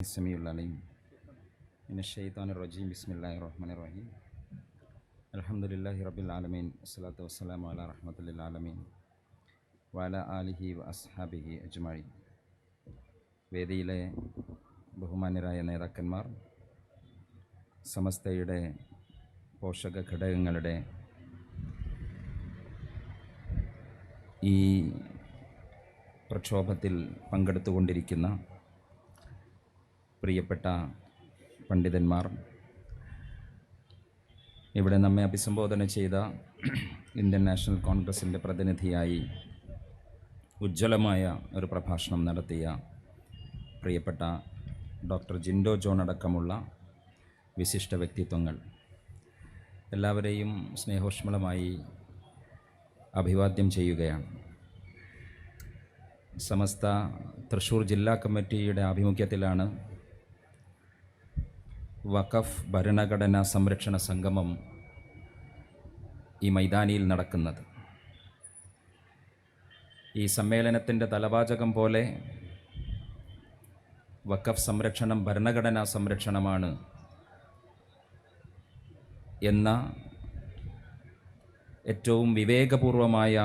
السميع العليم من الشيطان الرجيم بسم الله الرحمن الرحيم الحمد لله رب العالمين الصلاة والسلام على رحمة للعالمين وعلى آله وأصحابه أجمعين വേദിയിലെ ബഹുമാന്യരായ നേതാക്കന്മാർ സമസ്തയുടെ പോഷക ഘടകങ്ങളുടെ ഈ പ്രക്ഷോഭത്തിൽ പങ്കെടുത്തുകൊണ്ടിരിക്കുന്ന പ്രിയപ്പെട്ട പണ്ഡിതന്മാർ ഇവിടെ നമ്മെ അഭിസംബോധന ചെയ്ത ഇന്ത്യൻ നാഷണൽ കോൺഗ്രസിന്റെ പ്രതിനിധിയായി ഉജ്ജ്വലമായ ഒരു പ്രഭാഷണം നടത്തിയ പ്രിയപ്പെട്ട ഡോക്ടർ ജിൻഡോ ജോൺ അടക്കമുള്ള വിശിഷ്ട വ്യക്തിത്വങ്ങൾ. എല്ലാവരെയും സ്നേഹോഷ്മളമായി അഭിവാദ്യം ചെയ്യുകയാണ്. സമസ്ത തൃശ്ശൂർ ജില്ലാ കമ്മിറ്റിയുടെ ആഭിമുഖ്യത്തിലാണ് വഖഫ് ഭരണഘടനാ സംരക്ഷണ സംഗമം ഈ മൈതാനിയിൽ നടക്കുന്നത്. ഈ സമ്മേളനത്തിന്റെ തലവാചകം പോലെ വഖഫ് സംരക്ഷണം ഭരണഘടനാ സംരക്ഷണമാണ് എന്ന ഏറ്റവും വിവേകപൂർവമായ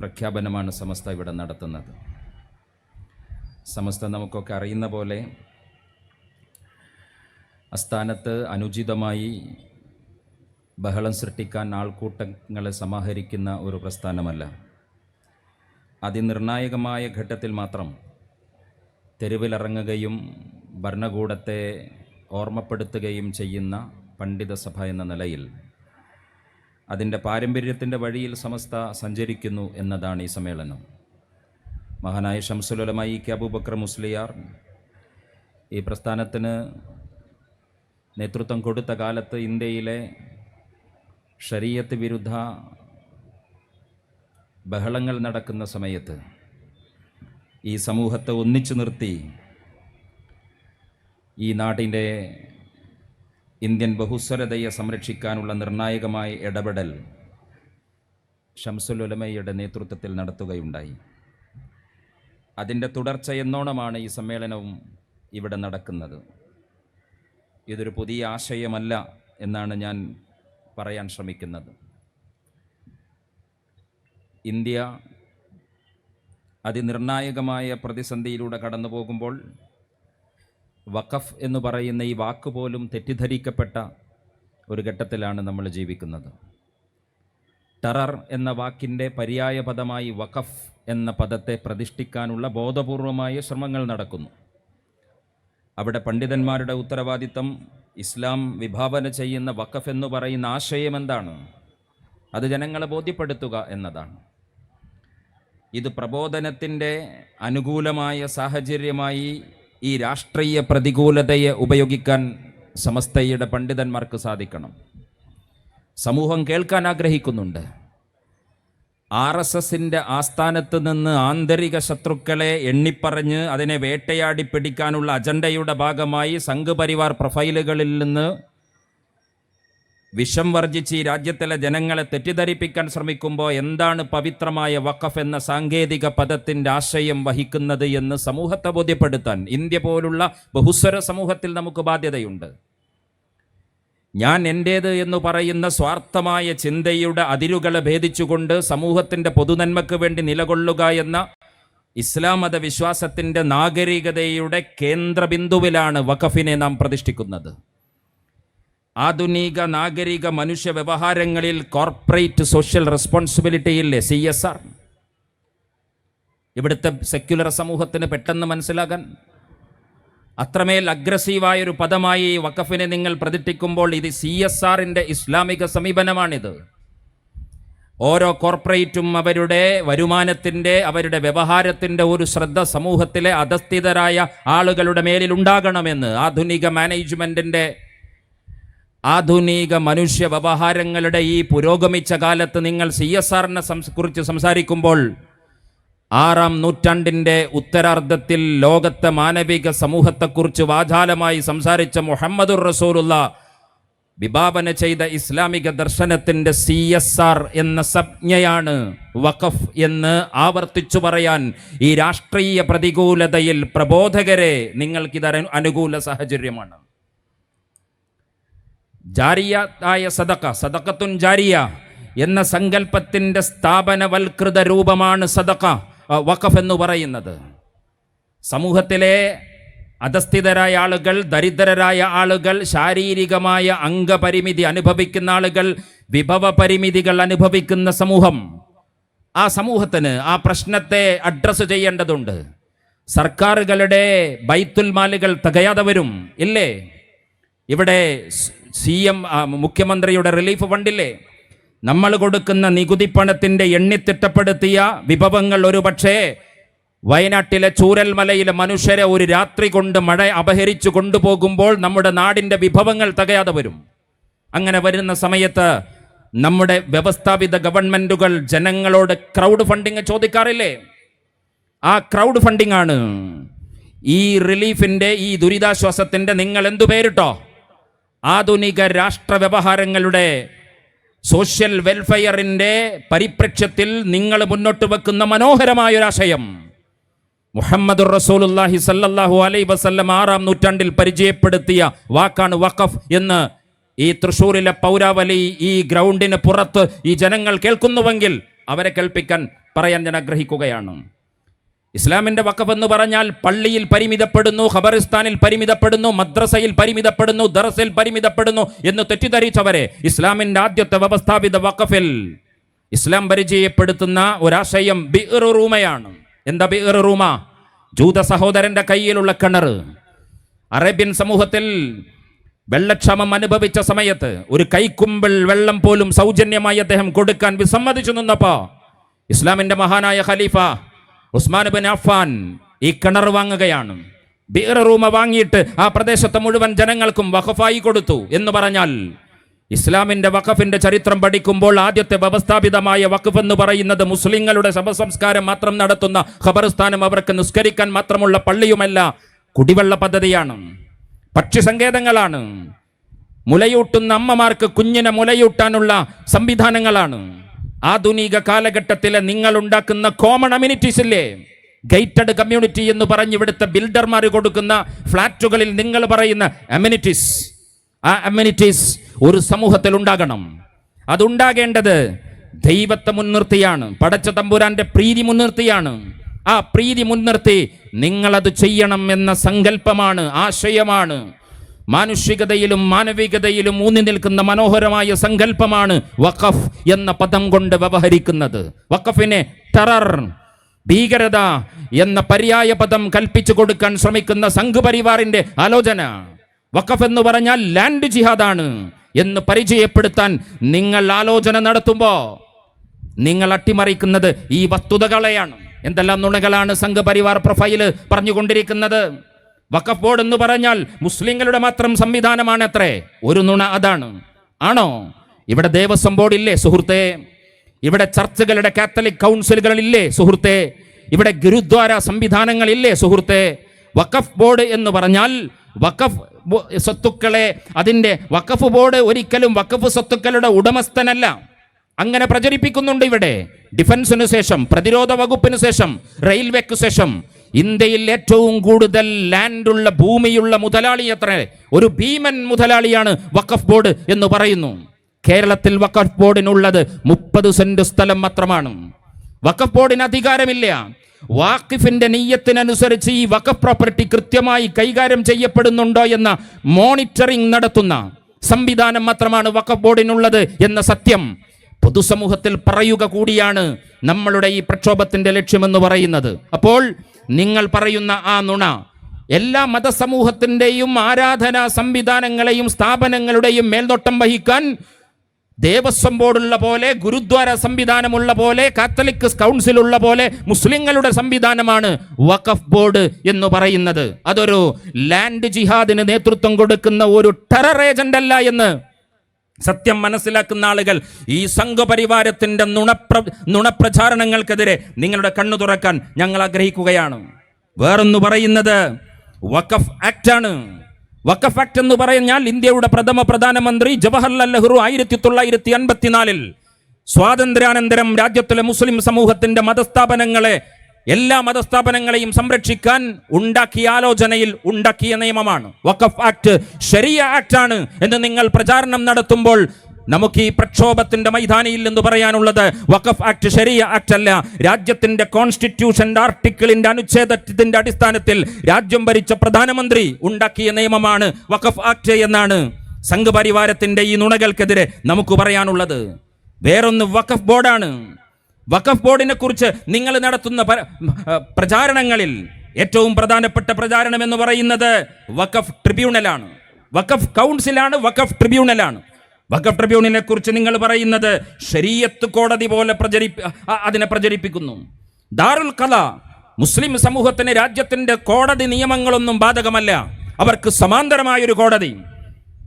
പ്രഖ്യാപനമാണ് സമസ്ത ഇവിടെ നടത്തുന്നത്. സമസ്ത നമുക്കൊക്കെ അറിയുന്ന പോലെ അസ്ഥാനത്ത് അനുചിതമായി ബഹളം സൃഷ്ടിക്കാൻ ആൾക്കൂട്ടങ്ങളെ സമാഹരിക്കുന്ന ഒരു പ്രസ്ഥാനമല്ല. അതിനിർണായകമായ ഘട്ടത്തിൽ മാത്രം തെരുവിലിറങ്ങുകയും ഭരണകൂടത്തെ ഓർമ്മപ്പെടുത്തുകയും ചെയ്യുന്ന പണ്ഡിത സഭ എന്ന നിലയിൽ അതിന്റെ പാരമ്പര്യത്തിന്റെ വഴിയിൽ സമസ്ത സഞ്ചരിക്കുന്നു എന്നതാണ് ഈ സമ്മേളനം. മഹാനായ ഷംസുലമായി കെ അബൂബക്കർ മുസ്ലിയാർ ഈ പ്രസ്ഥാനത്തിന് നേതൃത്വം കൊടുത്ത കാലത്ത് ഇന്ത്യയിലെ ഷരീയത്ത് വിരുദ്ധ ബഹളങ്ങൾ നടക്കുന്ന സമയത്ത് ഈ സമൂഹത്തെ ഒന്നിച്ചു നിർത്തി ഈ നാട്ടിന്റെ ഇന്ത്യൻ ബഹുസ്വരതയെ സംരക്ഷിക്കാനുള്ള നിർണായകമായ ഇടപെടൽ ഷംസുലുലമയുടെ നേതൃത്വത്തിൽ നടത്തുകയുണ്ടായി. അതിന്റെ തുടർച്ച എന്നോണമാണ് ഈ സമ്മേളനവും ഇവിടെ നടക്കുന്നത്. ഇതൊരു പുതിയ ആശയമല്ല എന്നാണ് ഞാൻ പറയാൻ ശ്രമിക്കുന്നത്. ഇന്ത്യ അതിനിർണായകമായ പ്രതിസന്ധിയിലൂടെ കടന്നു പോകുമ്പോൾ വഖഫ് എന്ന് പറയുന്ന ഈ വാക്ക് പോലും തെറ്റിദ്ധരിക്കപ്പെട്ട ഒരു ഘട്ടത്തിലാണ് നമ്മൾ ജീവിക്കുന്നത്. ടെറർ എന്ന വാക്കിന്റെ പര്യായ പദമായി വഖഫ് എന്ന പദത്തെ പ്രതിഷ്ഠിക്കാനുള്ള ബോധപൂർവമായ ശ്രമങ്ങൾ നടക്കുന്നു. അവിടെ പണ്ഡിതന്മാരുടെ ഉത്തരവാദിത്തം ഇസ്ലാം വിഭാവന ചെയ്യുന്ന വഖഫ് എന്ന് പറയുന്ന ആശയം എന്താണ്? അത് ജനങ്ങളെ ബോധ്യപ്പെടുത്തുക എന്നതാണ്. ഇത് പ്രബോധനത്തിന്റെ അനുകൂലമായ സാഹചര്യമായി ഈ രാഷ്ട്രീയ പ്രതികൂലതയെ ഉപയോഗിക്കാൻ സമസ്തയുടെ പണ്ഡിതന്മാർക്ക് സാധിക്കണം. സമൂഹം കേൾക്കാൻ ആഗ്രഹിക്കുന്നുണ്ട്. ആർ എസ് എസിന്റെ ആസ്ഥാനത്ത് നിന്ന് ആന്തരിക ശത്രുക്കളെ എണ്ണിപ്പറഞ്ഞ് അതിനെ വേട്ടയാടി പിടിക്കാനുള്ള അജണ്ടയുടെ ഭാഗമായി സംഘപരിവാർ പ്രൊഫൈലുകളിൽ നിന്ന് വിഷം വർജിച്ച് ഈ രാജ്യത്തിലെ ജനങ്ങളെ തെറ്റിദ്ധരിപ്പിക്കാൻ ശ്രമിക്കുമ്പോൾ എന്താണ് പവിത്രമായ വഖഫ് എന്ന സാങ്കേതിക പദത്തിന്റെ ആശയം വഹിക്കുന്നത് എന്ന് സമൂഹത്തെ ബോധ്യപ്പെടുത്താൻ ഇന്ത്യ പോലുള്ള ബഹുസ്വര സമൂഹത്തിൽ നമുക്ക് ബാധ്യതയുണ്ട്. ഞാൻ എന്റേത് എന്ന് പറയുന്ന സ്വാർത്ഥമായ ചിന്തയുടെ അതിരുകളെ ഭേദിച്ചുകൊണ്ട് സമൂഹത്തിന്റെ പൊതുനന്മയ്ക്ക് വേണ്ടി നിലകൊള്ളുക എന്ന ഇസ്ലാം മത വിശ്വാസത്തിന്റെ നാഗരികതയുടെ കേന്ദ്രബിന്ദുവിലാണ് വഖഫിനെ നാം പ്രതിഷ്ഠിക്കുന്നത്. ആധുനിക നാഗരിക മനുഷ്യ വ്യവഹാരങ്ങളിൽ കോർപ്പറേറ്റ് സോഷ്യൽ റെസ്പോൺസിബിലിറ്റിയില്ലേ സി എസ് ആർ. ഇവിടുത്തെ സെക്യുലർ സമൂഹത്തിന് പെട്ടെന്ന് മനസ്സിലാകാൻ അത്രമേൽ അഗ്രസീവായ ഒരു പദമായി വഖഫിനെ നിങ്ങൾ പ്രതിഷ്ഠിക്കുമ്പോൾ ഇത് സി എസ് ആറിന്റെ ഇസ്ലാമിക സമീപനമാണിത്. ഓരോ കോർപ്പറേറ്റും അവരുടെ വരുമാനത്തിന്റെ അവരുടെ വ്യവഹാരത്തിന്റെ ഒരു ശ്രദ്ധ സമൂഹത്തിലെ അധസ്ഥിതരായ ആളുകളുടെ മേലിൽ ഉണ്ടാകണമെന്ന് ആധുനിക മാനേജ്മെന്റിന്റെ ആധുനിക മനുഷ്യ വ്യവഹാരങ്ങളുടെ ഈ പുരോഗമിച്ച കാലത്ത് നിങ്ങൾ സി എസ് ആറിനെ കുറിച്ച് സംസാരിക്കുമ്പോൾ ആറാം നൂറ്റാണ്ടിന്റെ ഉത്തരാർദ്ധത്തിൽ ലോകത്തെ മാനവിക സമൂഹത്തെക്കുറിച്ച് വാചാലമായി സംസാരിച്ച മുഹമ്മദുർ റസൂലുള്ള വിഭാവന ചെയ്ത ഇസ്ലാമിക ദർശനത്തിന്റെ സി എസ് ആർ എന്ന സംജ്ഞയാണ് വഖഫ് എന്ന് ആവർത്തിച്ചു പറയാൻ ഈ രാഷ്ട്രീയ പ്രതികൂലതയിൽ പ്രബോധകരെ നിങ്ങൾക്കിത് അനു- അനുകൂല സാഹചര്യമാണ്. ജാരിയായ സദക്ക സദക്കത്തുൻ ജാരിയ എന്ന സങ്കല്പത്തിന്റെ സ്ഥാപനവൽകൃത രൂപമാണ് സദക്ക വഖഫ് എന്ന് പറയുന്നത്. സമൂഹത്തിലെ അധസ്ഥിതരായ ആളുകൾ ദരിദ്രരായ ആളുകൾ ശാരീരികമായ അംഗപരിമിതി അനുഭവിക്കുന്ന ആളുകൾ വിഭവ പരിമിതികൾ അനുഭവിക്കുന്ന സമൂഹം. ആ സമൂഹത്തിന് ആ പ്രശ്നത്തെ അഡ്രസ്സ് ചെയ്യേണ്ടതുണ്ട്. സർക്കാരുകളുടെ ബൈത്തുൽ മാലുകൾ തികയാതെ വരും ഇല്ലേ? ഇവിടെ സി എം മുഖ്യമന്ത്രിയുടെ റിലീഫ് ഫണ്ടില്ലേ നമ്മൾ കൊടുക്കുന്ന നികുതി പണത്തിന്റെ എണ്ണിത്തിട്ടപ്പെടുത്തിയ വിഭവങ്ങൾ ഒരുപക്ഷേ വയനാട്ടിലെ ചൂരൽമലയിലെ മനുഷ്യരെ ഒരു രാത്രി കൊണ്ട് മഴ അപഹരിച്ചു കൊണ്ടുപോകുമ്പോൾ നമ്മുടെ നാടിന്റെ വിഭവങ്ങൾ തകയാതെ വരും. അങ്ങനെ വരുന്ന സമയത്ത് നമ്മുടെ വ്യവസ്ഥാപിത ഗവൺമെന്റുകൾ ജനങ്ങളോട് ക്രൗഡ് ഫണ്ടിങ് ചോദിക്കാറില്ലേ? ആ ക്രൗഡ് ഫണ്ടിങ് ആണ്. ഈ റിലീഫിന്റെ ഈ ദുരിതാശ്വാസത്തിന്റെ നിങ്ങൾ എന്തു പേരിട്ടോ? ആധുനിക രാഷ്ട്ര വ്യവഹാരങ്ങളുടെ സോഷ്യൽ വെൽഫെയറിന്റെ പരിപ്രക്ഷ്യത്തിൽ നിങ്ങൾ മുന്നോട്ട് വെക്കുന്ന മനോഹരമായ മനോഹരമായൊരാശയം മുഹമ്മദ് റസൂലുല്ലാഹി സല്ലല്ലാഹു അലൈ വസല്ലം ആറാം നൂറ്റാണ്ടിൽ പരിചയപ്പെടുത്തിയ വാക്കാണ് വഖഫ് എന്ന് ഈ തൃശ്ശൂരിലെ പൗരാവലി ഈ ഗ്രൗണ്ടിന് പുറത്ത് ഈ ജനങ്ങൾ കേൾക്കുന്നുവെങ്കിൽ അവരെ കേൾപ്പിക്കാൻ പറയാൻ ഞാൻ ആഗ്രഹിക്കുകയാണ്. ഇസ്ലാമിന്റെ വഖഫ് എന്ന് പറഞ്ഞാൽ പള്ളിയിൽ പരിമിതപ്പെടുന്നു ഖബറിസ്ഥാനിൽ പരിമിതപ്പെടുന്നു മദ്രസയിൽ പരിമിതപ്പെടുന്നു ദറസിൽ പരിമിതപ്പെടുന്നു എന്ന് തെറ്റിദ്ധരിച്ചവരെ ഇസ്ലാമിന്റെ ആദ്യത്തെ വ്യവസ്ഥാപിത വക്കഫിൽ ഇസ്ലാം പരിചയപ്പെടുത്തുന്ന ഒരാശയം ബിഇർ റൂമയാണ്. എന്താ റൂമ? ജൂത സഹോദരന്റെ കയ്യിലുള്ള കിണർ. അറേബ്യൻ സമൂഹത്തിൽ വെള്ളക്ഷമം അനുഭവിച്ച സമയത്ത് ഒരു കൈക്കുമ്പിൾ വെള്ളം പോലും സൗജന്യമായി അദ്ദേഹം കൊടുക്കാൻ വിസമ്മതിച്ചു നിന്നപ്പോ ഇസ്ലാമിന്റെ മഹാനായ ഖലീഫ ഉസ്മാൻ ബിൻ അഫ്ഫാൻ ഈ കിണർ വാങ്ങുകയാണ്. ബിയർ റൂമ വാങ്ങിയിട്ട് ആ പ്രദേശത്തെ മുഴുവൻ ജനങ്ങൾക്കും വഖഫായി കൊടുത്തു എന്ന് പറഞ്ഞാൽ ഇസ്ലാമിന്റെ വഖഫിന്റെ ചരിത്രം പഠിക്കുമ്പോൾ ആദ്യത്തെ വ്യവസ്ഥാപിതമായ വഖഫ് എന്ന് പറയുന്നത് മുസ്ലിങ്ങളുടെ ശവസംസ്കാരം മാത്രം നടത്തുന്ന ഖബർസ്ഥാനം അവർക്ക് നിസ്കരിക്കാൻ മാത്രമുള്ള പള്ളിയുമല്ല കുടിവെള്ള പദ്ധതിയാണ്. പക്ഷി സങ്കേതങ്ങളാണ്. മുലയൂട്ടുന്ന അമ്മമാർക്ക് കുഞ്ഞിനെ മുലയൂട്ടാനുള്ള സംവിധാനങ്ങളാണ്. ആധുനിക കാലഘട്ടത്തിലെ നിങ്ങൾ ഉണ്ടാക്കുന്ന കോമൺ അമ്യൂണിറ്റീസ് ഇല്ലേ? ഗേറ്റഡ് കമ്മ്യൂണിറ്റി എന്ന് പറഞ്ഞ് ഇവിടുത്തെ ബിൽഡർമാർ കൊടുക്കുന്ന ഫ്ലാറ്റുകളിൽ നിങ്ങൾ പറയുന്ന അമ്യൂണിറ്റീസ് ആ അമ്യൂണിറ്റീസ് ഒരു സമൂഹത്തിൽ ഉണ്ടാകണം. അതുണ്ടാകേണ്ടത് ദൈവത്തെ മുൻനിർത്തിയാണ്. പടച്ച തമ്പുരാന്റെ പ്രീതി മുൻനിർത്തിയാണ്. ആ പ്രീതി മുൻനിർത്തി നിങ്ങളത് ചെയ്യണം എന്ന സങ്കല്പമാണ് ആശയമാണ്. മാനുഷികതയിലും മാനവികതയിലും ഊന്നി നിൽക്കുന്ന മനോഹരമായ സങ്കല്പമാണ് വഖഫ് എന്ന പദം കൊണ്ട് വ്യവഹരിക്കുന്നത്. വഖഫിനെ ടെറർ ഭീകരത എന്ന പര്യായ പദം കൽപ്പിച്ചു കൊടുക്കാൻ ശ്രമിക്കുന്ന സംഘപരിവാറിന്റെ ആലോചന. വഖഫ് എന്ന് പറഞ്ഞാൽ ലാൻഡ് ജിഹാദാണ് എന്ന് പരിചയപ്പെടുത്താൻ നിങ്ങൾ ആലോചന നടത്തുമ്പോൾ നിങ്ങൾ അട്ടിമറിക്കുന്നത് ഈ വസ്തുതകളെയാണ്. എന്തെല്ലാം നുണകളാണ് സംഘപരിവാർ പ്രൊഫൈൽ പറഞ്ഞുകൊണ്ടിരിക്കുന്നത്? വഖഫ് ബോർഡ് എന്ന് പറഞ്ഞാൽ മുസ്ലിങ്ങളുടെ മാത്രം സംവിധാനമാണ് അത്രേ ഒരു നുണ അതാണ്. ആണോ? ഇവിടെ ദേവസ്വം ബോർഡ് ഇല്ലേ സുഹൃത്തെ? ഇവിടെ ചർച്ചുകളുടെ കാത്തലിക് കൗൺസിലുകളില്ലേ സുഹൃത്തെ? ഇവിടെ ഗുരുദ്വാര സംവിധാനങ്ങളില്ലേ സുഹൃത്തെ? വഖഫ് ബോർഡ് എന്ന് പറഞ്ഞാൽ വഖഫ് സ്വത്തുക്കളെ അതിന്റെ വഖഫ് ബോർഡ് ഒരിക്കലും വഖഫ് സ്വത്തുക്കളുടെ ഉടമസ്ഥനല്ല. അങ്ങനെ പ്രചരിപ്പിക്കുന്നുണ്ട് ഇവിടെ. ഡിഫൻസിനു ശേഷം പ്രതിരോധ വകുപ്പിനു ശേഷം റെയിൽവേക്ക് ശേഷം ഇന്ത്യയിൽ ഏറ്റവും കൂടുതൽ ലാൻഡുള്ള ഭൂമിയുള്ള മുതലാളി എത്ര? ഒരു ഭീമൻ മുതലാളിയാണ് വഖഫ് ബോർഡ് എന്ന് പറയുന്നു. കേരളത്തിൽ വഖഫ് ബോർഡിനുള്ളത് മുപ്പത് സെന്റ് സ്ഥലം മാത്രമാണ്. വഖഫ് ബോർഡിന് അധികാരമില്ല. വാക്കിഫിന്റെ നെയ്യത്തിനനുസരിച്ച് ഈ വഖഫ് പ്രോപ്പർട്ടി കൃത്യമായി കൈകാര്യം ചെയ്യപ്പെടുന്നുണ്ടോ എന്ന മോണിറ്ററിംഗ് നടത്തുന്ന സംവിധാനം മാത്രമാണ് വഖഫ് ബോർഡിനുള്ളത് എന്ന സത്യം പൊതുസമൂഹത്തിൽ പറയുക കൂടിയാണ് നമ്മളുടെ ഈ പ്രക്ഷോഭത്തിന്റെ ലക്ഷ്യമെന്ന് പറയുന്നത്. അപ്പോൾ നിങ്ങൾ പറയുന്ന ആ നുണ എല്ലാ മതസമൂഹത്തിന്റെയും ആരാധനാ സംവിധാനങ്ങളെയും സ്ഥാപനങ്ങളുടെയും മേൽനോട്ടം വഹിക്കാൻ ദേവസ്വം ബോർഡുള്ള പോലെ ഗുരുദ്വാര സംവിധാനമുള്ള പോലെ കാത്തലിക് കൗൺസിൽ ഉള്ള പോലെ മുസ്ലിങ്ങളുടെ സംവിധാനമാണ് വഖഫ് ബോർഡ് എന്ന് പറയുന്നത്. അതൊരു ലാൻഡ് ജിഹാദിന് നേതൃത്വം കൊടുക്കുന്ന ഒരു ടെറർ ഏജന്റ് അല്ല എന്ന്. സത്യം മനസ്സിലാക്കുന്ന ആളുകൾ ഈ സംഘപരിവാരത്തിന്റെ നുണപ്ര നുണപ്രചാരണങ്ങൾക്കെതിരെ നിങ്ങളുടെ കണ്ണു തുറക്കാൻ ഞങ്ങൾ ആഗ്രഹിക്കുകയാണ്. വേറൊന്ന് പറയുന്നത് വഖഫ് ആക്ട് ആണ് വഖഫ് ആക്ട് എന്ന് പറഞ്ഞാൽ ഇന്ത്യയുടെ പ്രഥമ പ്രധാനമന്ത്രി ജവഹർലാൽ നെഹ്റു ആയിരത്തി തൊള്ളായിരത്തി അൻപത്തിനാലിൽ സ്വാതന്ത്ര്യാനന്തരം രാജ്യത്തിലെ മുസ്ലിം സമൂഹത്തിന്റെ മതസ്ഥാപനങ്ങളെ എല്ലാ മതസ്ഥാപനങ്ങളെയും സംരക്ഷിക്കാൻ ഉണ്ടാക്കിയ ആലോചനയിൽ ഉണ്ടാക്കിയ നിയമമാണ്. വഖഫ് ആക്ട് ശരിയ ആക്ട് ആണ് എന്ന് നിങ്ങൾ പ്രചാരണം നടത്തുമ്പോൾ നമുക്ക് ഈ പ്രക്ഷോഭത്തിന്റെ മൈതാനിയിൽ എന്ന് പറയാനുള്ളത് വഖഫ് ആക്ട് ശരിയ ആക്ട് അല്ല രാജ്യത്തിന്റെ കോൺസ്റ്റിറ്റ്യൂഷന്റെ ആർട്ടിക്കിളിന്റെ അനുച്ഛേദത്തിന്റെ അടിസ്ഥാനത്തിൽ രാജ്യം ഭരിച്ച പ്രധാനമന്ത്രി ഉണ്ടാക്കിയ നിയമമാണ് വഖഫ് ആക്ട് എന്നാണ് സംഘപരിവാരത്തിന്റെ ഈ നുണകൾക്കെതിരെ നമുക്ക് പറയാനുള്ളത്. വേറൊന്ന് വഖഫ് ബോർഡാണ്. വഖഫ് ബോർഡിനെ കുറിച്ച് നിങ്ങൾ നടത്തുന്ന പ്രചാരണങ്ങളിൽ ഏറ്റവും പ്രധാനപ്പെട്ട പ്രചാരണം എന്ന് പറയുന്നത് വഖഫ് ട്രിബ്യൂണലാണ്. വഖഫ് കൗൺസിലാണ് വഖഫ് ട്രിബ്യൂണലാണ്. വഖഫ് ട്രിബ്യൂണലിനെ കുറിച്ച് നിങ്ങൾ പറയുന്നത് ശരീയത്ത് കോടതി പോലെ പ്രചരിപ്പി അതിനെ പ്രചരിപ്പിക്കുന്നു. ദാറുൽ കല മുസ്ലിം സമൂഹത്തിന് രാജ്യത്തിന്റെ കോടതി നിയമങ്ങളൊന്നും ബാധകമല്ല. അവർക്ക് സമാന്തരമായൊരു കോടതി.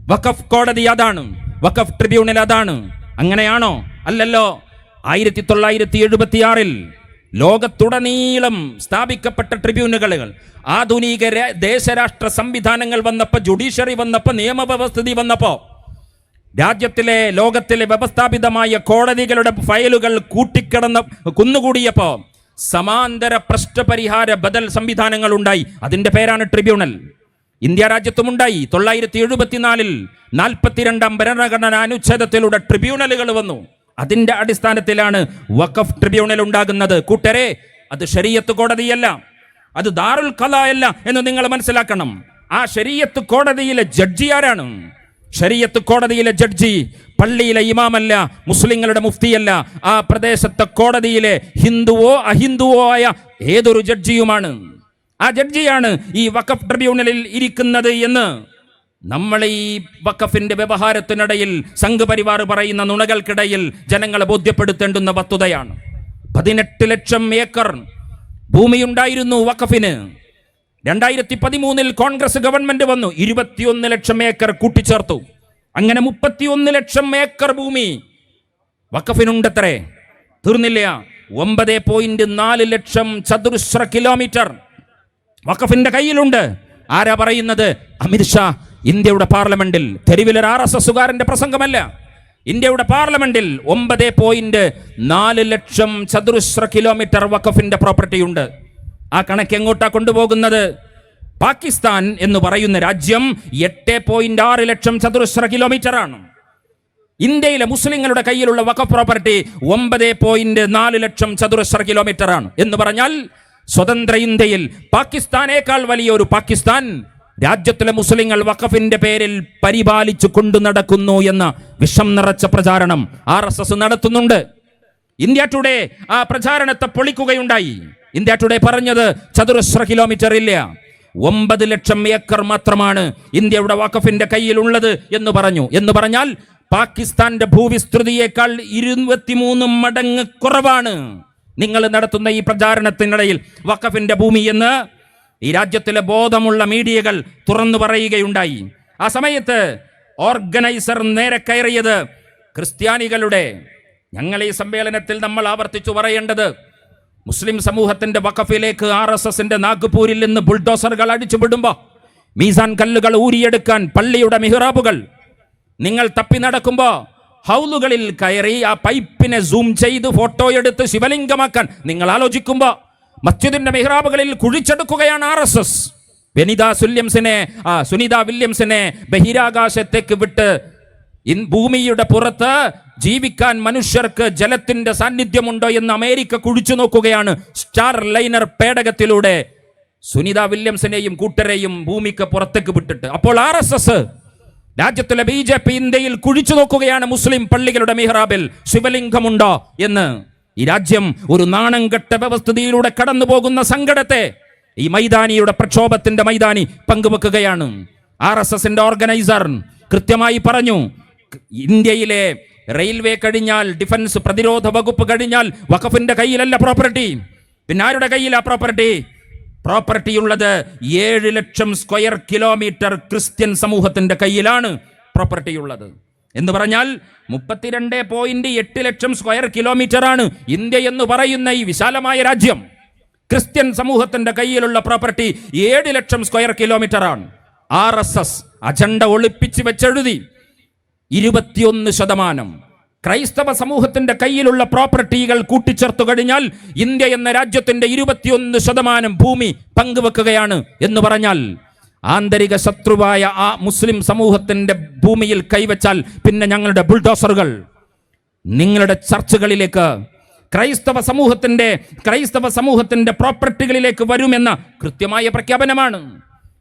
വഖഫ് കോടതി അതാണ്. വഖഫ് ട്രിബ്യൂണൽ അതാണ്. അങ്ങനെയാണോ? അല്ലല്ലോ. ആയിരത്തി തൊള്ളായിരത്തി എഴുപത്തിയാറിൽ ലോകത്തുടനീളം സ്ഥാപിക്കപ്പെട്ട ട്രിബ്യൂണലുകൾ ആധുനിക ദേശരാഷ്ട്ര സംവിധാനങ്ങൾ വന്നപ്പോൾ ജുഡീഷ്യറി വന്നപ്പോൾ നിയമവ്യവസ്ഥിതി വന്നപ്പോൾ രാജ്യത്തിലെ ലോകത്തിലെ വ്യവസ്ഥാപിതമായ കോടതികളുടെ ഫയലുകൾ കൂട്ടിക്കിടന്ന് കുന്നുകൂടിയപ്പോൾ സമാന്തര പ്രശ്നപരിഹാര ബദൽ സംവിധാനങ്ങൾ ഉണ്ടായി. അതിന്റെ പേരാണ് ട്രിബ്യൂണൽ. ഇന്ത്യ രാജ്യത്തുമുണ്ടായി. തൊള്ളായിരത്തി എഴുപത്തിനാലിൽ നാൽപ്പത്തിരണ്ടാം ഭരണഘടനാ അനുച്ഛേദത്തിലൂടെ ട്രിബ്യൂണലുകൾ വന്നു. അതിന്റെ അടിസ്ഥാനത്തിലാണ് വഖഫ് ട്രിബ്യൂണൽ ഉണ്ടാകുന്നത്. കൂട്ടരെ അത് ശരീയത്ത് കോടതിയല്ല അത് ദാറുൽ കല അല്ല എന്ന് നിങ്ങൾ മനസ്സിലാക്കണം. ആ ശരീയത്ത് കോടതിയിലെ ജഡ്ജി ആരാണ്? ശരീയത്ത് കോടതിയിലെ ജഡ്ജി പള്ളിയിലെ ഇമാമല്ല മുസ്ലിങ്ങളുടെ മുഫ്തിയല്ല ആ പ്രദേശത്തെ കോടതിയിലെ ഹിന്ദുവോ അഹിന്ദുവോ ആയ ഏതൊരു ജഡ്ജിയുമാണ്? ആ ജഡ്ജിയാണ് ഈ വഖഫ് ട്രിബ്യൂണലിൽ ഇരിക്കുന്നത് എന്ന്. നമ്മൾ ഈ വക്കഫിന്റെ വ്യവഹാരത്തിനിടയിൽ സംഘപരിവാർ പറയുന്ന നുണകൾക്കിടയിൽ ജനങ്ങളെ ബോധ്യപ്പെടുത്തേണ്ടുന്ന വസ്തുതയാണ്. പതിനെട്ട് ലക്ഷം ഏക്കർ ഭൂമിയുണ്ടായിരുന്നു വക്കഫിന് രണ്ടായിരത്തി പതിമൂന്നിൽ കോൺഗ്രസ് ഗവൺമെന്റ് വന്നു. ഇരുപത്തിയൊന്ന് ലക്ഷം ഏക്കർ കൂട്ടിച്ചേർത്തു. അങ്ങനെ മുപ്പത്തിയൊന്ന് ലക്ഷം ഏക്കർ ഭൂമി വക്കഫിനുണ്ടത്രേ തീർന്നില്ല. ഒമ്പത് പോയിന്റ് നാല് ലക്ഷം ചതുരശ്ര കിലോമീറ്റർ വക്കഫിന്റെ കയ്യിലുണ്ട്. ആരാ പറയുന്നത്? അമിത്ഷാ ഇന്ത്യയുടെ പാർലമെന്റിൽ തെരുവിലൊരു ആർ എസ് എസുകാരന്റെ പ്രസംഗമല്ല. ഇന്ത്യയുടെ പാർലമെന്റിൽ ഒമ്പത് പോയിന്റ് നാല് ലക്ഷം ചതുരശ്ര കിലോമീറ്റർ വഖഫിന്റെ പ്രോപ്പർട്ടി ഉണ്ട്. ആ കണക്ക് എങ്ങോട്ടാ കൊണ്ടുപോകുന്നത്? പാകിസ്ഥാൻ എന്ന് പറയുന്ന രാജ്യം എട്ട് പോയിന്റ് ആറ് ലക്ഷം ചതുരശ്ര കിലോമീറ്റർ ആണ് ഇന്ത്യയിലെ മുസ്ലിങ്ങളുടെ കയ്യിലുള്ള വഖഫ് പ്രോപ്പർട്ടി ഒമ്പത് പോയിന്റ് നാല് ലക്ഷം ചതുരശ്ര കിലോമീറ്റർ ആണ് എന്ന് പറഞ്ഞാൽ സ്വതന്ത്ര ഇന്ത്യയിൽ പാകിസ്ഥാനേക്കാൾ വലിയ ഒരു പാകിസ്ഥാൻ രാജ്യത്തിലെ മുസ്ലിങ്ങൾ വഖഫിന്റെ പേരിൽ പരിപാലിച്ചു കൊണ്ടു നടക്കുന്നു എന്ന വിഷം നിറച്ച പ്രചാരണം ആർ എസ് എസ് നടത്തുന്നുണ്ട്. ഇന്ത്യ ടുഡേ ആ പ്രചാരണത്തെ പൊളിക്കുകയുണ്ടായി. ഇന്ത്യ ടുഡേ പറഞ്ഞത് ചതുരശ്ര കിലോമീറ്റർ ഇല്ല. ഒമ്പത് ലക്ഷം ഏക്കർ മാത്രമാണ് ഇന്ത്യയുടെ വഖഫിന്റെ കയ്യിലുള്ളത് എന്ന് പറഞ്ഞു. എന്ന് പറഞ്ഞാൽ പാകിസ്ഥാന്റെ ഭൂവിസ്തൃതിയേക്കാൾ ഇരുപത്തിമൂന്ന് മടങ്ങ് കുറവാണ്. നിങ്ങൾ നടത്തുന്ന ഈ പ്രചാരണത്തിനിടയിൽ വഖഫിന്റെ ഭൂമി എന്ന് ഈ രാജ്യത്തിലെ ബോധമുള്ള മീഡിയകൾ തുറന്നു പറയുകയുണ്ടായി. ആ സമയത്ത് ഓർഗനൈസർ നേരെ കയറിയത് ക്രിസ്ത്യാനികളുടെ. ഞങ്ങൾ ഈ സമ്മേളനത്തിൽ നമ്മൾ ആവർത്തിച്ചു പറയേണ്ടത് മുസ്ലിം സമൂഹത്തിന്റെ വഖഫിലേക്ക് ആർ എസ് എസിന്റെ നാഗ്പൂരിൽ നിന്ന് ബുൾഡോസറുകൾ അടിച്ചുവിടുമ്പോ മീസാൻ കല്ലുകൾ ഊരിയെടുക്കാൻ പള്ളിയുടെ മിഹ്റാബുകൾ നിങ്ങൾ തപ്പി നടക്കുമ്പോൾ ഹൗലുകളിൽ കയറി ആ പൈപ്പിനെ സൂം ചെയ്ത് ഫോട്ടോ എടുത്ത് ശിവലിംഗമാക്കാൻ നിങ്ങൾ ആലോചിക്കുമ്പോ മസ്ജിദിന്റെ മെഹ്റാബുകളിൽ കുഴിച്ചെടുക്കുകയാണ് ആർ എസ് എസ്. വെനിത സുല്യംസിനെ ആ സുനിത വില്യംസിനെ ബഹിരാകാശത്തേക്ക് വിട്ട് ഇൻ ഭൂമിയുടെ പുറത്ത് ജീവിക്കാൻ മനുഷ്യർക്ക് ജലത്തിന്റെ സാന്നിധ്യമുണ്ടോ എന്ന് അമേരിക്ക കുഴിച്ചു നോക്കുകയാണ്. സ്റ്റാർ ലൈനർ പേടകത്തിലൂടെ സുനിത വില്യംസിനെയും കൂട്ടരെയും ഭൂമിക്ക് പുറത്തേക്ക് വിട്ടിട്ട്. അപ്പോൾ ആർ എസ് എസ് രാജ്യത്തിലെ ബി ജെ പി ഇന്ത്യയിൽ കുഴിച്ചു നോക്കുകയാണ് മുസ്ലിം പള്ളികളുടെ മിഹ്റാബിൽ ശിവലിംഗമുണ്ടോ എന്ന്. ഈ രാജ്യം ഒരു നാണം കെട്ട വ്യവസ്ഥിതിയിലൂടെ കടന്നു പോകുന്ന സങ്കടത്തെ ഈ മൈതാനിയുടെ പ്രക്ഷോഭത്തിന്റെ മൈതാനി പങ്കുവെക്കുകയാണ്. ആർ എസ് എസിന്റെ ഓർഗനൈസർ കൃത്യമായി പറഞ്ഞു ഇന്ത്യയിലെ റെയിൽവേ കഴിഞ്ഞാൽ ഡിഫൻസ് പ്രതിരോധ വകുപ്പ് കഴിഞ്ഞാൽ വഖഫിന്റെ കയ്യിലല്ല പ്രോപ്പർട്ടി. പിന്നെ ആരുടെ കയ്യിലാ പ്രോപ്പർട്ടി? പ്രോപ്പർട്ടി ഉള്ളത് ഏഴ് ലക്ഷം സ്ക്വയർ കിലോമീറ്റർ ക്രിസ്ത്യൻ സമൂഹത്തിന്റെ കയ്യിലാണ് പ്രോപ്പർട്ടി ഉള്ളത് എന്ന് പറഞ്ഞാൽ മുപ്പത്തിരണ്ട് പോയിന്റ് എട്ട് ലക്ഷം സ്ക്വയർ കിലോമീറ്റർ ആണ് ഇന്ത്യ എന്ന് പറയുന്ന ഈ വിശാലമായ രാജ്യം. ക്രിസ്ത്യൻ സമൂഹത്തിന്റെ കയ്യിലുള്ള പ്രോപ്പർട്ടി ഏഴ് ലക്ഷം സ്ക്വയർ കിലോമീറ്റർ ആണ് ആർ എസ് എസ് അജണ്ട ഒളിപ്പിച്ച് വെച്ചെഴുതി. ഇരുപത്തിയൊന്ന് ശതമാനം. ക്രൈസ്തവ സമൂഹത്തിന്റെ കയ്യിലുള്ള പ്രോപ്പർട്ടികൾ കൂട്ടിച്ചേർത്തു കഴിഞ്ഞാൽ ഇന്ത്യ എന്ന രാജ്യത്തിന്റെ ഇരുപത്തിയൊന്ന് ശതമാനം ഭൂമി പങ്കുവെക്കുകയാണ് എന്ന് പറഞ്ഞാൽ ആന്തരിക ശത്രുവായ ആ മുസ്ലിം സമൂഹത്തിന്റെ ഭൂമിയിൽ കൈവച്ചാൽ പിന്നെ ഞങ്ങളുടെ ബുൾഡോസറുകൾ നിങ്ങളുടെ ചർച്ചകളിലേക്ക് ക്രൈസ്തവ സമൂഹത്തിന്റെ ക്രൈസ്തവ സമൂഹത്തിന്റെ പ്രോപ്പർട്ടികളിലേക്ക് വരുമെന്ന കൃത്യമായ പ്രഖ്യാപനമാണ്.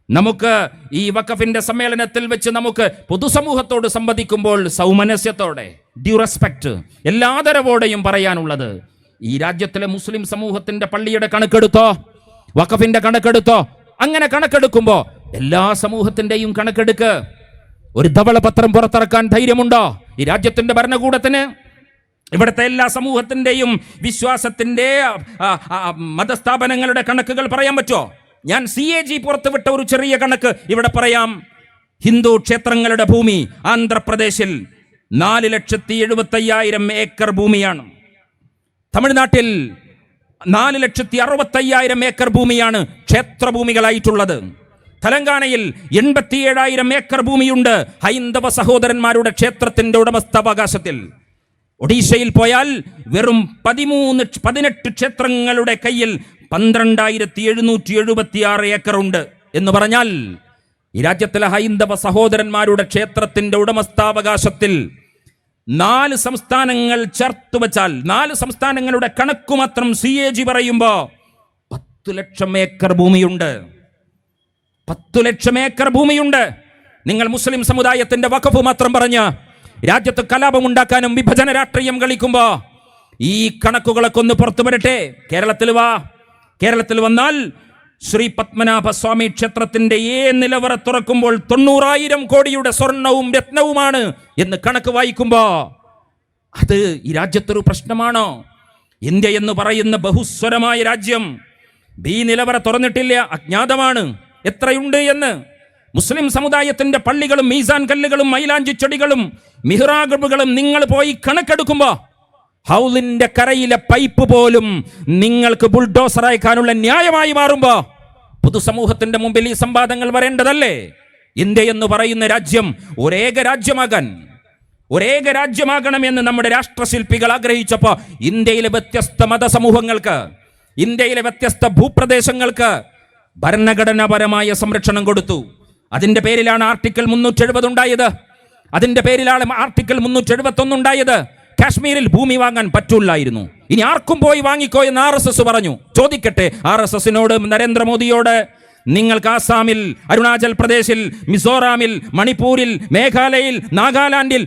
നമുക്ക് ഈ വഖഫിന്റെ സമ്മേളനത്തിൽ വെച്ച് നമുക്ക് പൊതുസമൂഹത്തോട് സംവദിക്കുമ്പോൾ സൗമനസ്യത്തോടെ ഡ്യൂ റെസ്പെക്ട് എല്ലാതരവോടെയും പറയാനുള്ളത് ഈ രാജ്യത്തിലെ മുസ്ലിം സമൂഹത്തിന്റെ പള്ളിയുടെ കണക്കെടുത്തോ വഖഫിന്റെ കണക്കെടുത്തോ അങ്ങനെ കണക്കെടുക്കുമ്പോ എല്ലാ സമൂഹത്തിന്റെയും കണക്കെടുക്ക്. ഒരു ധവള പത്രം പുറത്തിറക്കാൻ ധൈര്യമുണ്ടോ? ഈ രാജ്യത്തിന്റെ ഭരണകൂടത്തിന്? ഇവിടുത്തെ എല്ലാ ആ, ആ, മതസ്ഥാപനങ്ങളുടെ കണക്കുകൾ പറയാൻ പറ്റുമോ? ഞാൻ സി എ ജി പുറത്തുവിട്ട ഒരു ചെറിയ കണക്ക് ഇവിടെ പറയാം. ഹിന്ദു ക്ഷേത്രങ്ങളുടെ ഭൂമി ആന്ധ്രാപ്രദേശിൽ നാല് ലക്ഷത്തി എഴുപത്തയ്യായിരം ഏക്കർ ഭൂമിയാണ്. തമിഴ്നാട്ടിൽ നാല് ലക്ഷത്തി അറുപത്തയ്യായിരം ഏക്കർ ഭൂമിയാണ് ക്ഷേത്രഭൂമികളായിട്ടുള്ളത്. തെലങ്കാനയിൽ എൺപത്തിയേഴായിരം ഏക്കർ ഭൂമിയുണ്ട് ഹൈന്ദവ സഹോദരന്മാരുടെ ക്ഷേത്രത്തിന്റെ ഉടമസ്ഥാവകാശത്തിൽ. ഒഡീഷയിൽ പോയാൽ വെറും പതിമൂന്ന് പതിനെട്ട് ക്ഷേത്രങ്ങളുടെ കയ്യിൽ പന്ത്രണ്ടായിരത്തി എഴുന്നൂറ്റി എഴുപത്തി ആറ് ഏക്കറുണ്ട് എന്ന് പറഞ്ഞാൽ ഈ രാജ്യത്തിലെ ഹൈന്ദവ സഹോദരന്മാരുടെ ക്ഷേത്രത്തിന്റെ ഉടമസ്ഥാവകാശത്തിൽ നാല് സംസ്ഥാനങ്ങൾ ചേർത്ത് വെച്ചാൽ നാല് സംസ്ഥാനങ്ങളുടെ കണക്കു മാത്രം സി എ ജി പറയുമ്പോ പത്തു ലക്ഷം ഏക്കർ ഭൂമിയുണ്ട്. പത്തു ലക്ഷം ഏക്കർ ഭൂമിയുണ്ട്. നിങ്ങൾ മുസ്ലിം സമുദായത്തിന്റെ വഖഫ് മാത്രം പറഞ്ഞ് രാജ്യത്ത് കലാപമുണ്ടാക്കാനും വിഭജന രാഷ്ട്രീയം കളിക്കുമ്പോൾ ഈ കണക്കുകളൊക്കെ ഒന്ന് പുറത്തു വരട്ടെ. കേരളത്തിൽ വാ. കേരളത്തിൽ വന്നാൽ ശ്രീ പത്മനാഭ സ്വാമി ക്ഷേത്രത്തിന്റെ ഏ നിലവറ തുറക്കുമ്പോൾ തൊണ്ണൂറായിരം കോടിയുടെ സ്വർണവും രത്നവുമാണ് എന്ന് കണക്ക് വായിക്കുമ്പോ അത് ഈ രാജ്യത്തൊരു പ്രശ്നമാണോ? ഇന്ത്യ എന്ന് പറയുന്ന ബഹുസ്വരമായ രാജ്യം ബി നിലവറ തുറന്നിട്ടില്ല അജ്ഞാതമാണ്. എത്രയുണ്ട് എന്ന്. മുസ്ലിം സമുദായത്തിന്റെ പള്ളികളും മീസാൻ കല്ലുകളും മൈലാഞ്ചി ചെടികളും മിഹ്റാഗബുകളും നിങ്ങൾ പോയി കണക്കെടുക്കുമ്പോൾ ഹൗലിന്റെ കരയിലെ പൈപ്പ് പോലും നിങ്ങൾക്ക് ബുൾഡോസർ അയക്കാനുള്ള ന്യായമായി മാറുമ്പോ പൊതുസമൂഹത്തിന്റെ മുമ്പിൽ ഈ സംവാദങ്ങൾ വരേണ്ടതല്ലേ? ഇന്ത്യ എന്ന് പറയുന്ന രാജ്യം ഒരേക രാജ്യമാകാൻ ഒരേക രാജ്യമാകണമെന്ന് നമ്മുടെ രാഷ്ട്രശില്പികൾ ആഗ്രഹിച്ചപ്പോൾ ഇന്ത്യയിലെ വ്യത്യസ്ത മതസമൂഹങ്ങൾക്ക് ഇന്ത്യയിലെ വ്യത്യസ്ത ഭൂപ്രദേശങ്ങൾക്ക് ഭരണഘടനാപരമായ സംരക്ഷണം കൊടുത്തു. അതിന്റെ പേരിലാണ് ആർട്ടിക്കിൾ മുന്നൂറ്റി എഴുപത് ഉണ്ടായത്. അതിന്റെ പേരിലാണ് ആർട്ടിക്കിൾ മുന്നൂറ്റി എഴുപത്തി ഒന്ന് ഉണ്ടായത്. കാശ്മീരിൽ ഭൂമി വാങ്ങാൻ പറ്റുള്ളായിരുന്നു ഇനി ആർക്കും പോയി വാങ്ങിക്കോ എന്ന് ആർ എസ് എസ് പറഞ്ഞു. ചോദിക്കട്ടെ ആർ എസ് എസിനോട് നരേന്ദ്രമോദിയോട് നിങ്ങൾക്ക് ആസാമിൽ അരുണാചൽ പ്രദേശിൽ മിസോറാമിൽ മണിപ്പൂരിൽ മേഘാലയയിൽ നാഗാലാൻഡിൽ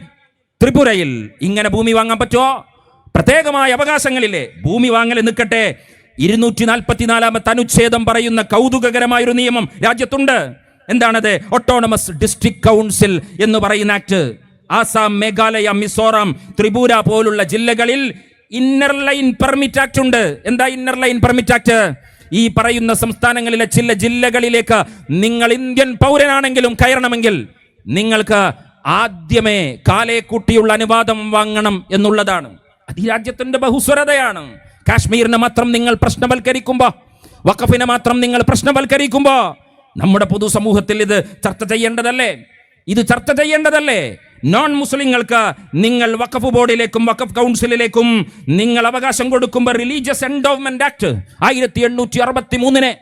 ത്രിപുരയിൽ ഇങ്ങനെ ഭൂമി വാങ്ങാൻ പറ്റുമോ? പ്രത്യേകമായ അവകാശങ്ങളില്ലേ? ഭൂമി വാങ്ങൽ നിൽക്കട്ടെ. ഇരുന്നൂറ്റി നാൽപ്പത്തിനാലാമത്തെ അനുച്ഛേദം പറയുന്ന കൗതുകകരമായൊരു നിയമം രാജ്യത്തുണ്ട്. എന്താണത്? ഓട്ടോണമസ് ഡിസ്ട്രിക്ട് കൗൺസിൽ എന്ന് പറയുന്ന ആക്ട് ആസാം മേഘാലയ മിസോറാം ത്രിപുര പോലുള്ള ജില്ലകളിൽ ഇന്നർ ലൈൻ പെർമിറ്റ് ആക്ട് ഉണ്ട്. എന്താ ഇന്നർ ലൈൻ പെർമിറ്റ് ആക്ട് ഈ പറയുന്ന സംസ്ഥാനങ്ങളിലെ ചില ജില്ലകളിലേക്ക് നിങ്ങൾ ഇന്ത്യൻ പൗരനാണെങ്കിലും കയറണമെങ്കിൽ നിങ്ങൾക്ക് ആദ്യമേ കാലേക്കുട്ടിയുള്ള അനുവാദം വാങ്ങണം എന്നുള്ളതാണ്. അത് ഈ രാജ്യത്തിന്റെ ബഹുസ്വരതയാണ്. കാശ്മീരിനെ മാത്രം നിങ്ങൾ പ്രശ്നവൽക്കരിക്കുമ്പോ വഖഫിനെ മാത്രം നിങ്ങൾ പ്രശ്നവൽക്കരിക്കുമ്പോ നമ്മുടെ പൊതുസമൂഹത്തിൽ ഇത് ചർച്ച ചെയ്യേണ്ടതല്ലേ? ഇത് ചർച്ച ചെയ്യേണ്ടതല്ലേ? നോൺ മുസ്ലിങ്ങൾക്ക് നിങ്ങൾ വഖഫ് ബോർഡിലേക്കും വഖഫ് കൗൺസിലിലേക്കും നിങ്ങൾ അവകാശം കൊടുക്കുമ്പോൾ റിലീജിയസ് എൻഡോവ്മെന്റ് ആക്ട് ആയിരത്തി എണ്ണൂറ്റി അറുപത്തി മൂന്നിനെ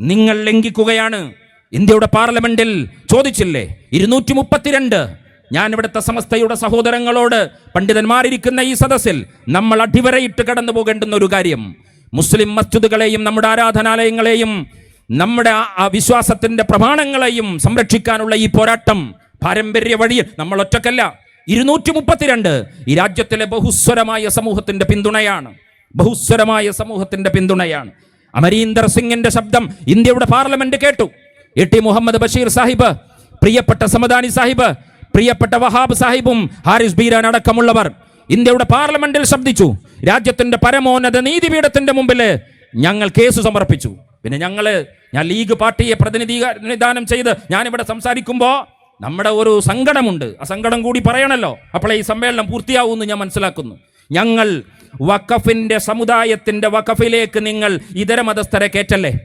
നിങ്ങൾ ലംഘിക്കുകയാണ്. ഇന്ത്യയുടെ പാർലമെന്റിൽ ചോദിച്ചില്ലേ? ഇരുന്നൂറ്റി മുപ്പത്തിരണ്ട് ഞാൻ ഇവിടുത്തെ സമസ്തയുടെ സഹോദരങ്ങളോട് പണ്ഡിതന്മാരിരിക്കുന്ന ഈ സദസ്സിൽ നമ്മൾ അടിവരയിട്ട് കടന്നു പോകേണ്ടുന്ന ഒരു കാര്യം. മുസ്ലിം മസ്ജിദുകളെയും നമ്മുടെ ആരാധനാലയങ്ങളെയും നമ്മുടെ ആ- വിശ്വാസത്തിന്റെ പ്രമാണങ്ങളെയും സംരക്ഷിക്കാനുള്ള ഈ പോരാട്ടം പാരമ്പര്യ വഴി നമ്മൾ ഒറ്റക്കല്ല. ഇരുന്നൂറ്റി മുപ്പത്തിരണ്ട് ഈ രാജ്യത്തിലെ ബഹുസ്വരമായ സമൂഹത്തിന്റെ പിന്തുണയാണ്. ബഹുസ്വരമായ സമൂഹത്തിന്റെ പിന്തുണയാണ്. അമരീന്ദർ സിംഗിന്റെ ശബ്ദം ഇന്ത്യയുടെ പാർലമെന്റ് കേട്ടു. എ ടി മുഹമ്മദ് ബഷീർ സാഹിബ് പ്രിയപ്പെട്ട സമദാനി സാഹിബ് പ്രിയപ്പെട്ട വഹാബ് സാഹിബും ഹാരിസ് ബീരാൻ അടക്കമുള്ളവർ ഇന്ത്യയുടെ പാർലമെന്റിൽ ശബ്ദിച്ചു. രാജ്യത്തിന്റെ പരമോന്നത നീതിപീഠത്തിന്റെ മുമ്പിൽ ഞങ്ങൾ കേസ് സമർപ്പിച്ചു. പിന്നെ ഞങ്ങൾ ഞാൻ ലീഗ് പാർട്ടിയെ പ്രതിനിധി നിദാനം ചെയ്ത് ഞാനിവിടെ സംസാരിക്കുമ്പോൾ നമ്മുടെ ഒരു സങ്കടമുണ്ട്. ആ സങ്കടം കൂടി പറയണല്ലോ. അപ്പോൾ ഈ സമ്മേളനം പൂർത്തിയാവുമെന്ന് ഞാൻ മനസ്സിലാക്കുന്നു. ഞങ്ങൾ വഖഫിന്റെ സമുദായത്തിന്റെ വഖഫിലേക്ക് നിങ്ങൾ ഇതര മതസ്ഥരെ കയറ്റല്ലേ?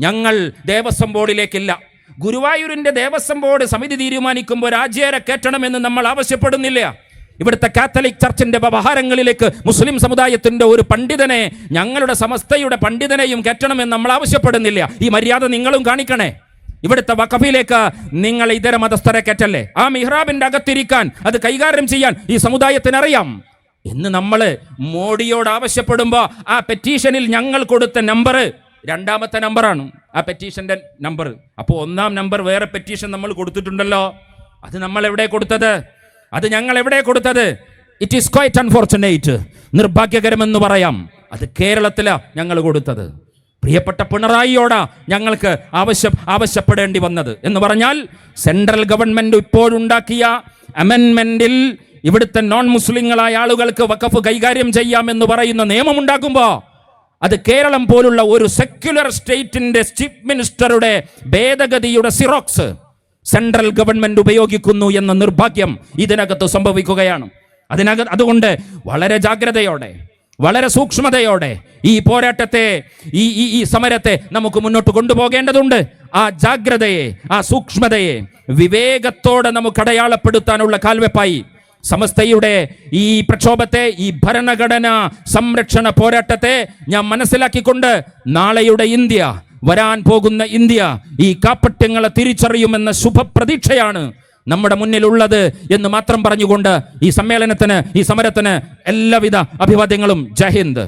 ഞങ്ങൾ ദേവസ്വം ബോർഡിലേക്കില്ല. ഗുരുവായൂരിന്റെ ദേവസ്വം ബോർഡ് സമിതി തീരുമാനിക്കുമ്പോൾ രാജ്യേരെ കയറ്റണമെന്ന് നമ്മൾ ആവശ്യപ്പെടുന്നില്ല. ഇവിടുത്തെ കാത്തലിക് ചർച്ചിന്റെ വ്യവഹാരങ്ങളിലേക്ക് മുസ്ലിം സമുദായത്തിന്റെ ഒരു പണ്ഡിതനെ ഞങ്ങളുടെ സമസ്തയുടെ പണ്ഡിതനെയും കയറ്റണമെന്ന് നമ്മൾ ആവശ്യപ്പെടുന്നില്ല. ഈ മര്യാദ നിങ്ങളും കാണിക്കണേ. ഇവിടുത്തെ വഖഫിലേക്ക് നിങ്ങൾ ഇതര മതസ്ഥരെ കയറ്റല്ലേ ആ മിഹ്റാബിന്റെ അകത്തിരിക്കാൻ അത് കൈകാര്യം ചെയ്യാൻ ഈ സമുദായത്തിനറിയാം. എന്ന് നമ്മൾ മോഡിയോട് ആവശ്യപ്പെടുമ്പോൾ ആ പെറ്റീഷനിൽ ഞങ്ങൾ കൊടുത്ത നമ്പർ രണ്ടാമത്തെ നമ്പറാണ് ആ പെറ്റീഷന്റെ നമ്പർ. അപ്പോൾ ഒന്നാം നമ്പർ വേറെ പെറ്റീഷൻ നമ്മൾ കൊടുത്തിട്ടുണ്ടല്ലോ. അത് നമ്മൾ എവിടെ കൊടുത്തത്? അത് ഞങ്ങൾ എവിടെ കൊടുത്തത്? ഇറ്റ് ഈസ് ക്വൈറ്റ് അൺഫോർച്ചുനേറ്റ് നിർഭാഗ്യകരമെന്ന് പറയാം. അത് കേരളത്തിലാണ് ഞങ്ങൾ കൊടുത്തത്. പ്രിയപ്പെട്ട പിണറായിയോടാ ഞങ്ങൾക്ക് ആവശ്യം ആവശ്യപ്പെടേണ്ടി വന്നത്. എന്ന് പറഞ്ഞാൽ സെൻട്രൽ ഗവൺമെന്റ് ഇപ്പോഴുണ്ടാക്കിയ അമെൻമെന്റിൽ ഇവിടുത്തെ നോൺ മുസ്ലിങ്ങളായ ആളുകൾക്ക് വഖഫ് കൈകാര്യം ചെയ്യാം എന്ന് പറയുന്ന നിയമമുണ്ടാക്കുമ്പോൾ അത് കേരളം പോലുള്ള ഒരു സെക്യുലർ സ്റ്റേറ്റിന്റെ ചീഫ് മിനിസ്റ്ററുടെ ഭേദഗതിയുടെ സിറോക്സ് സെൻട്രൽ ഗവൺമെന്റ് ഉപയോഗിക്കുന്നു എന്ന നിർഭാഗ്യം ഇതിനകത്ത് സംഭവിക്കുകയാണ്. അതിനകത്ത് അതുകൊണ്ട് വളരെ ജാഗ്രതയോടെ വളരെ സൂക്ഷ്മതയോടെ ഈ പോരാട്ടത്തെ ഈ ഈ ഈ സമരത്തെ നമുക്ക് മുന്നോട്ട് കൊണ്ടുപോകേണ്ടതുണ്ട്. ആ ജാഗ്രതയെ ആ സൂക്ഷ്മതയെ വിവേകത്തോടെ നമുക്ക് അടയാളപ്പെടുത്താനുള്ള കാൽവെപ്പായി സമസ്തയുടെ ഈ പ്രക്ഷോഭത്തെ ഈ ഭരണഘടന സംരക്ഷണ പോരാട്ടത്തെ ഞാൻ മനസ്സിലാക്കിക്കൊണ്ട് നാളെയുടെ ഇന്ത്യ വരാൻ പോകുന്ന ഇന്ത്യ ഈ കാപ്പട്യങ്ങളെ തിരിച്ചറിയുമെന്ന ശുഭപ്രതീക്ഷയാണ് നമ്മുടെ മുന്നിലുള്ളത് എന്ന് മാത്രം പറഞ്ഞുകൊണ്ട് ഈ സമ്മേളനത്തിന് ഈ സമരത്തിന് എല്ലാവിധ അഭിവാദ്യങ്ങളും. ജയ് ഹിന്ദ്.